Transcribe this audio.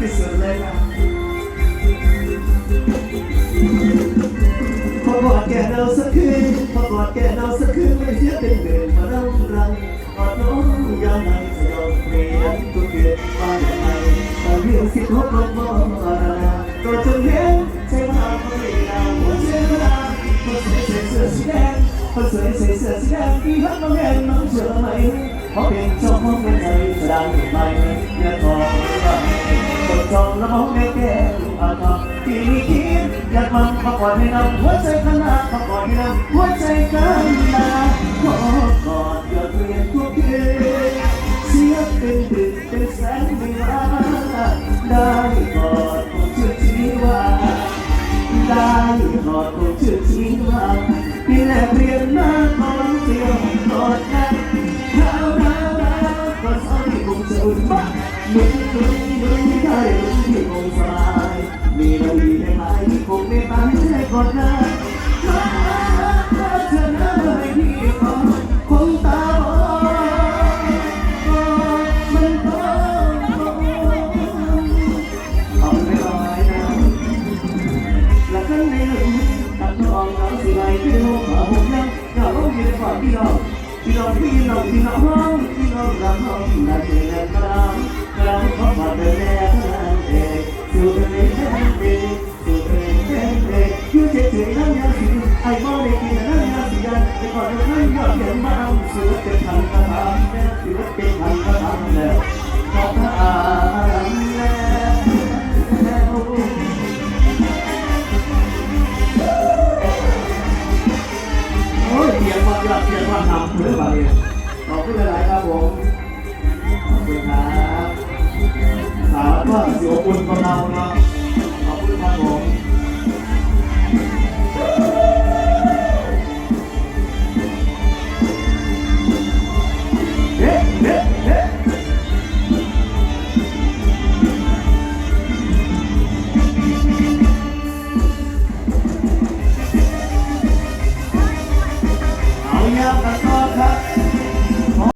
ที่สุดเลยนะพอกอดแกเราสักคืนพอกอดแกเราสักคืนไม่เสียเป็นเดือนมาเล่ารังกอดน้องยามไหนจะยอมเปลี่ยนทุกเดือนมาอย่างไรตอนเรื่องสิบหกลงบ่ราก็จนเห็นใจว่าเขาไม่เอาหัวใจว่าคนสวยใส่เสื้อสีแดงคนสวยใส่เสื้อสีแดงที่ฮักน้องแดงน้องเชื่อไหมเพราะเป็นเจ้าของหัวใจจะดังไหมอย่าทอง ว่ากดจองแล้วมองแม่แก้วอาทองที่มีคิดอยากมันขอกอดให้นำหัวใจขนาดขอกอดให้นำหัวใจกันนาขอกอดอย่าเปลี่ยนทุกคืนเสียเป็นดึกเป็นแสงไม่ว่าได้กอดคงชื่อชีว่าได้กอดคงชื่อชีว่าพี่แลกเปลี่ยนหน้าของ มึงมึงมึงที่ได้มึงที่คงสบายมีเราดีในหมที่คงไม่ตายใจกอดกันถ้าเธอหน้าให้พี่ฟังคงตาบอดมันต้องเอาไปลอยน้ำและข้างในหลุมตัดทองน้ำสีไหลที่โลกขาผมยังอย่าลงยืนฝันพี่น้องพี่น้องพี่น้องพี่น้องห้องพี่น้อง อยู่เฉยๆนั่งยาสีไอ้บ่ได้กินนั่งยาสีกันแต่ก่อนจะให้ยอดเขียนมาเอาสู่เป็นทางกระทำแม่สู่เป็นทางกระทำแล้วขอพระอานแล้วโอ้ยเสียงควายอดเสียงควาทำเพื่ออะไรขอบคุณหลายๆครับผมขอบคุณครับสาวก็สิวอุ่นของเราเนา 다.